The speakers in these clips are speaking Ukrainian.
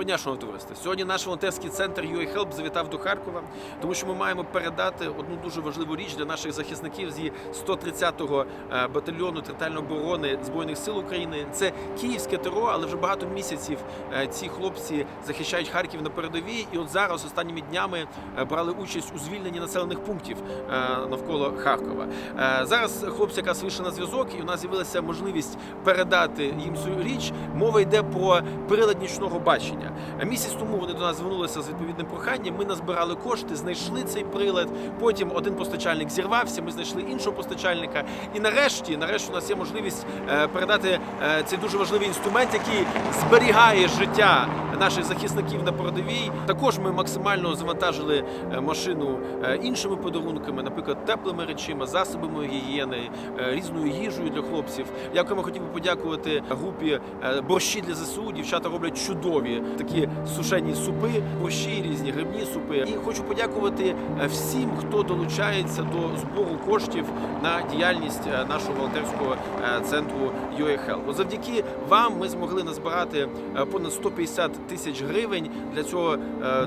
Доброго дня, шановне товариство. Сьогодні наш волонтерський центр UA Help завітав до Харкова, тому що ми маємо передати одну дуже важливу річ для наших захисників зі 130-го е, батальйону територіальної оборони збройних сил України. Це київське ТРО, але вже багато місяців е, ці хлопці захищають Харків на передовій. І от зараз останніми днями е, брали участь у звільненні населених пунктів навколо Харкова. Зараз хлопці якраз вийшли на зв'язок, і у нас з'явилася можливість передати їм цю річ. Мова йде про прилад нічного бачення. Е, Місяць тому вони до нас звернулися з відповідним проханням. Ми назбирали кошти, знайшли цей прилад. Потім один постачальник зірвався. Ми знайшли іншого постачальника. І нарешті, нарешті, у нас є можливість е, передати е, цей дуже важливий інструмент, який зберігає життя наших захисників на передовій. Також ми максимально завантажили машину іншими подарунками, наприклад, теплими речима, засобами гігієни, різною їжею для хлопців. Я окремо хотів би подякувати групі борщі для ЗСУ. Дівчата роблять чудові такі сушені супи, борщі, різні грибні супи. І хочу подякувати е, всім, хто долучається до збору коштів на діяльність е, нашого волонтерського е, центру UA Help. От Завдяки вам ми змогли назбирати понад 150 тисяч гривень. Для цього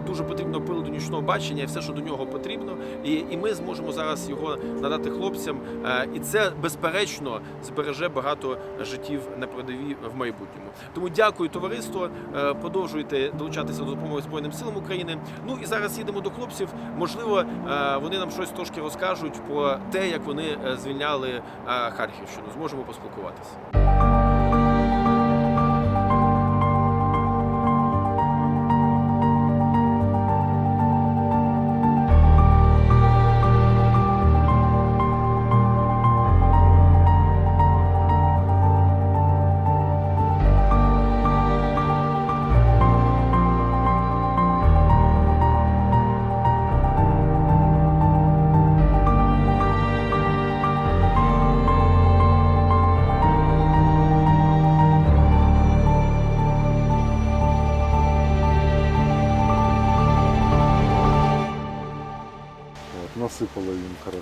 дуже потрібно приладу нічного бачення, і все, що до нього потрібно. І, і ми зможемо зараз його надати хлопцям. І це безперечно збереже багато життів на передовій в майбутньому. Тому дякую, товариство. Е, Продовжуйте долучатися до допомоги Збройним силам України. Ну і зараз їдемо до хлопців. Можливо, е, вони нам щось трошки розкажуть про те, як вони е, звільняли е, Харківщину. Зможемо поспілкуватися.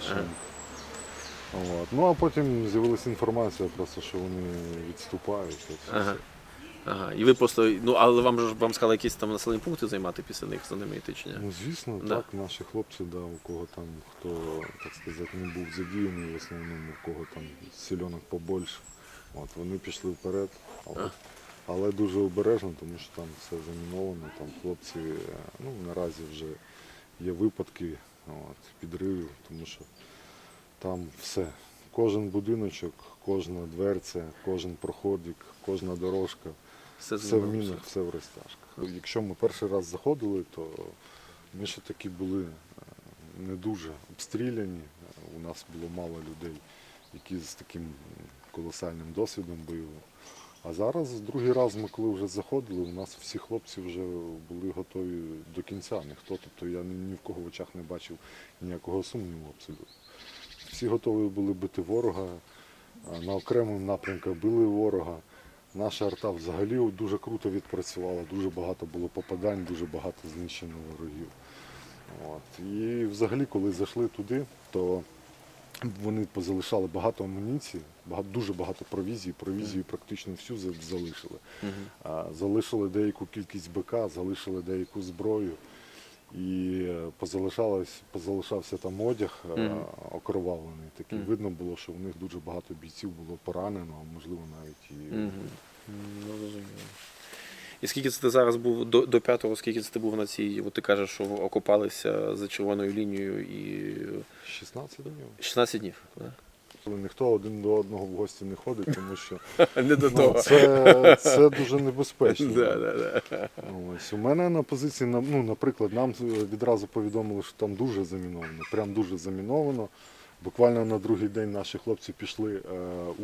Їм хорошо. От. Ну а потім з'явилася інформація, просто що вони відступають. от, Ага. Ага. І ви просто ну але вам ж вам сказали якісь там населені пункти займати після них за ними йти чи ні? Ну звісно, Да. так, наші хлопці, да, у кого там, хто, так сказати, не був задіяний, в основному, у кого там сільонок побольше. От, вони пішли вперед, але, але дуже обережно, тому що там все заміновано, там хлопці, е, ну наразі вже є випадки от, підривів, тому що там все. Кожен будиночок, кожна дверця, кожен проходик, кожна дорожка. Все, Все в мінах, все в розтяжках. Якщо ми перший раз заходили, то ми ще такі були е, не дуже обстріляні. У нас було мало людей, які з таким колосальним досвідом бойовим. А зараз, другий раз, ми коли вже заходили, у нас всі хлопці вже були готові до кінця. Ніхто, тобто я ні, в кого в очах не бачив ніякого сумніву абсолютно. Всі готові були бити ворога, на окремому напрямку били ворога. Наша арта взагалі дуже круто відпрацювала, дуже багато було попадань, дуже багато знищено ворогів. От. І взагалі, коли зайшли туди, то вони позалишали багато амуніції, багато, дуже багато провізії, провізію практично всю залишили. А, Залишили деяку кількість БК, залишили деяку зброю. І е, позалишалось, позалишався там одяг е, Мгм. окровавлений. Такий видно було, що в них дуже багато бійців було поранено, а можливо навіть і. Ну, зрозуміло. І скільки це ти зараз був до, до п'ятого, скільки це ти був на цій, от ти кажеш, що окопалися за червоною лінією і 16 днів. 16 днів? Але ніхто один до одного в гості не ходить, тому що Не до ну, того. це, це дуже небезпечно. Да, да, да. Ось у мене на позиції, ну, наприклад, нам відразу повідомили, що там дуже заміновано, прям дуже заміновано. Буквально на другий день наші хлопці пішли е,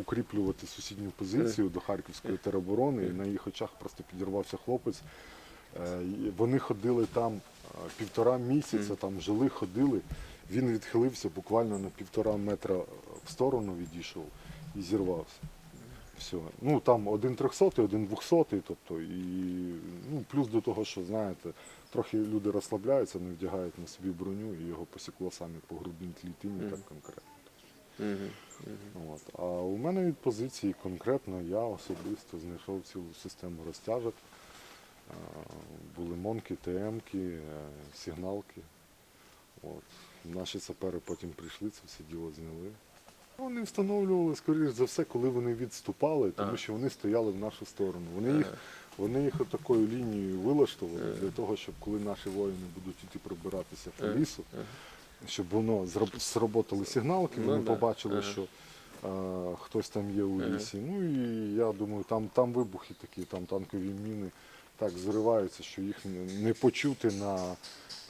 укріплювати сусідню позицію до Харківської тероборони, і на їх очах просто підірвався хлопець. Е, вони ходили там е, півтора місяця, там жили, ходили. Він відхилився буквально на півтора метра в сторону відійшов і зірвався. Все. Ну там один трьохсотий, один двохсотий, тобто і ну, плюс до того, що знаєте, трохи люди розслабляються, не вдягають на собі броню і його посікло саме по грудній клітині, Мгм. так конкретно. Мгм. От. А у мене від позиції конкретно я особисто знайшов цілу систему розтяжок. Були монки, ТМки, е, сигналки. От. Наші сапери потім прийшли, це все діло зняли. Вони встановлювали, скоріш за все, коли вони відступали, тому що вони стояли в нашу сторону. Вони їх, вони їх такою лінією вилаштували для того, щоб коли наші воїни будуть іти прибиратися по лісу, щоб воно сработали сигналки, Ну вони побачили, що е, хтось там є у лісі. Ну і я думаю, там, там вибухи такі, там танкові міни так зриваються, що їх не, не почути на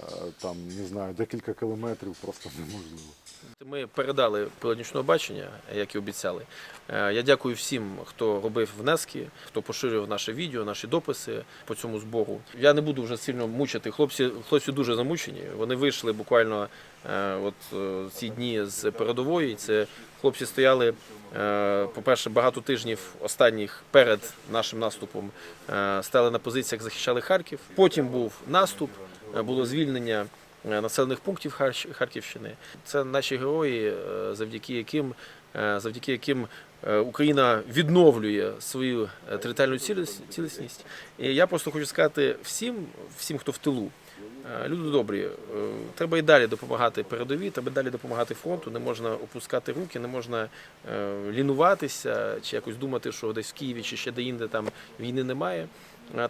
е, там, не знаю, декілька кілометрів просто неможливо. Ми передали нічного бачення, як і обіцяли. Е, Я дякую всім, хто робив внески, хто поширював наше відео, наші дописи по цьому збору. Я не буду вже сильно мучити. Хлопці, хлопці дуже замучені. Вони вийшли буквально е, от е, ці дні з передової. Це хлопці стояли, по-перше, багато тижнів останніх перед нашим наступом стали на позиціях, захищали Харків. Потім був наступ, було звільнення населених пунктів Харківщини. Це наші герої, е, завдяки яким, е, завдяки яким е, Україна відновлює свою е, територіальну ціліс- цілісність. І я просто хочу сказати всім, всім, хто в тилу. е, Люди добрі, е, треба і далі допомагати передовій, треба далі допомагати фронту. Не можна опускати руки, не можна е, лінуватися чи якось думати, що десь в Києві чи ще де-інде там війни немає.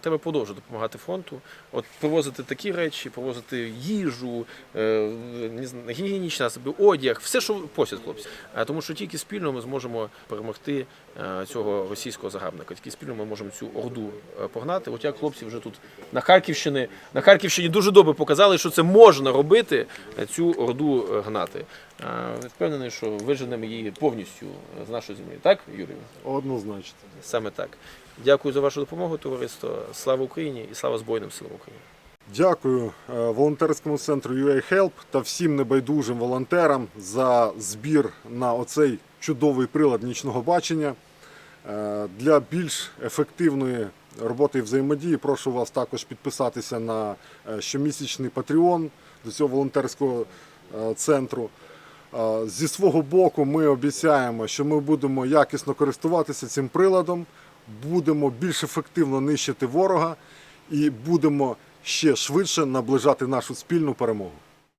Треба продовжувати допомагати фронту. От привозити такі речі, привозити їжу, е, гігієнічні засоби, одяг, все, що просять хлопці. Тому що тільки спільно ми зможемо перемогти е, цього російського загарбника. Тільки спільно ми можемо цю орду е, погнати. От як хлопці вже тут на Харківщині, на Харківщині дуже добре показали, що це можна робити, цю орду гнати. Впевнений, що виженемо її повністю з нашої землі. Так, Юрію? Однозначно. Саме так. Дякую за вашу допомогу, товариство. Слава Україні і слава Збройним силам України. Дякую е, волонтерському центру UA Help та всім небайдужим волонтерам за збір на оцей чудовий прилад нічного бачення. Е, Для більш ефективної роботи і взаємодії прошу вас також підписатися на е, щомісячний Patreon до цього волонтерського центру. Зі свого боку, ми обіцяємо, що ми будемо якісно користуватися цим приладом, будемо більш ефективно нищити ворога і будемо ще швидше наближати нашу спільну перемогу.